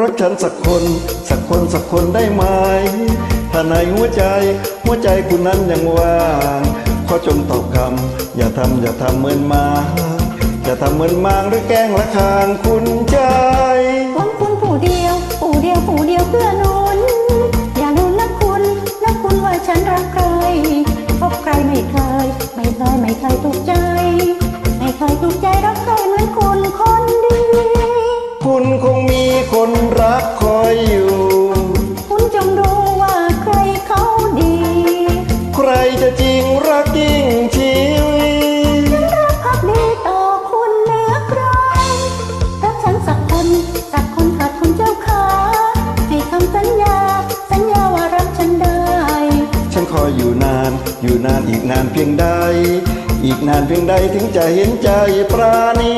รักฉันสักคน สักคนสักคนได้ไหมถ้าในหัวใจ หัวใจคุณนั้นยังว่างขอจงตอบคำ อย่าทำอย่าทำเหมือนหมา อย่าทำเหมือนมางหรือแกล้งละคางคุณใจหวังคุณผู้เดียว ผู้เดียวผู้เดียวเพื่อหนุนอย่าลืมนะคุณนะคุณว่าฉันรักใครพบใครไม่เคย ไม่เคยไม่เคยถูกใจ ไม่เคยถูกใจรักใครเหมือนคุณคนดี คุณคง จะจริงรักยิ่งชีวิตรักพักดีต่อคุณเหนือใครรักฉันสักคนสักคนขาดคุณเจ้าขาให้คำสัญญา สัญญาว่ารักฉันได้ ฉันคอยอยู่นาน อยู่นานอีกนานเพียงใด อีกนานเพียงใดถึงจะเห็นใจปราณี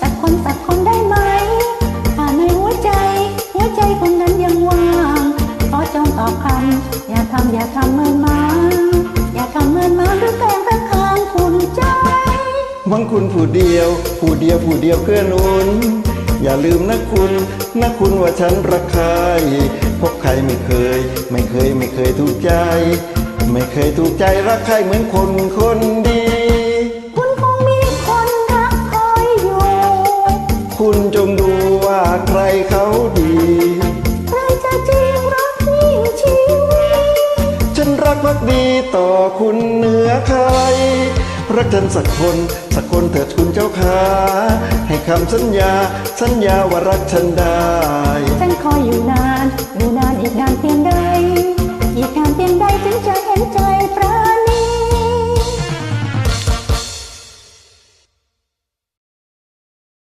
สักคนสักคนได้ไหมถ้าในหัวใจ หัวใจคนนั้นยังว่างขอจงตอบคำอย่าทำอย่าทำเหมือนมาอย่าทำเหมือนมาหรือแกล้งข้างข้างคุณใจวังคุณผู้เดียว ผู้เดียวผู้เดียวเพื่อนุนอย่าลืมนะคุณนะคุณว่าฉันรักใครพบใครไม่เคย ไม่เคยไม่เคยถูกใจ ไม่เคยถูกใจรักใครเหมือนคนคนดีคุณ ใครเขาดี ใครจะจริงรักยิ่งชีวิต ฉันรักมักดีต่อคุณเหนือใคร รักฉันสักคน สักคนเถิดคุณเจ้าขาให้คำสัญญา สัญญาว่ารักฉันได้ ฉันคอยอยู่นาน